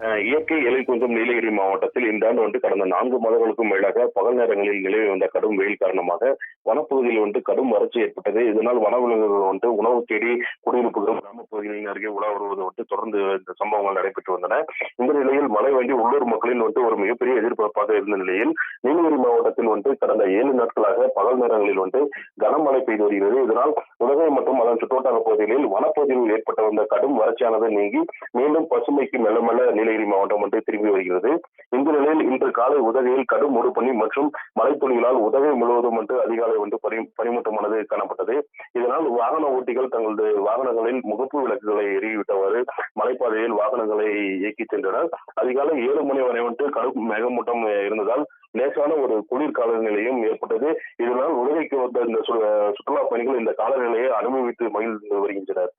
இயற்கை எழில் கொஞ்சம் நீலகிரி மாவட்டத்தில் இந்த ஆண்டு வந்து கடந்த நான்கு மாதங்களுக்கும் மேலாக பகல் நேரங்களில் நிலவி வந்த கடும் வெயில் காரணமாக வனப்பகுதியில் வந்து கடும் வறட்சி ஏற்பட்டது. இதனால் வனவிலங்குகள் வந்து உணவு தேடி குடியிருப்புகள் கிராமப்பகுதிகளின் அருகே உலா வருவது வந்து தொடர்ந்து இந்த சம்பவங்கள் நடைபெற்று வந்தன. இந்த நிலையில் மழை வேண்டி உள்ளூர் மக்களின் வந்து ஒரு மிகப்பெரிய எதிர்பார்ப்பாக இருந்த நிலையில் நீலகிரி மாவட்டத்தில் வந்து கடந்த ஏழு நாட்களாக பகல் நேரங்களில் வந்து கனமழை பெய்து வருகிறது. இதனால் உதகை மற்றும் அதன் சுற்றுவட்டார பகுதிகளில் வனப்பகுதியில் ஏற்பட்ட வந்த கடும் வறட்சியானது நீங்கி மீண்டும் பசுமைக்கு மெல்ல மெல்ல நீலகிரி மாவட்டம் வந்து திரும்பி வருகிறது. இந்த நிலையில் இன்று காலை உதகையில் கடும் மூடுபனி மற்றும் மழைத்துளிகளால் உதகை முழுவதும் வந்து அதிகாலை வந்து பனி பனிமூட்டமானது காணப்பட்டது. இதனால் வாகன ஓட்டிகள் தங்களது வாகனங்களில் முகப்பு விளக்குகளை எரிவிட்டவாறு மலைப்பாதையில் வாகனங்களை இயக்கி சென்றனர். அதிகாலை ஏழு மணி வரை வந்து கடும் மேகமூட்டம் இருந்ததால் லேசான ஒரு குளிர் காலநிலையும் ஏற்பட்டது. இதனால் உதவிக்கு வந்த இந்த சு- சுற்றுலா பயணிகள் இந்த காலநிலையை அனுபவித்து மகிழ்ந்து வருகின்றனர்.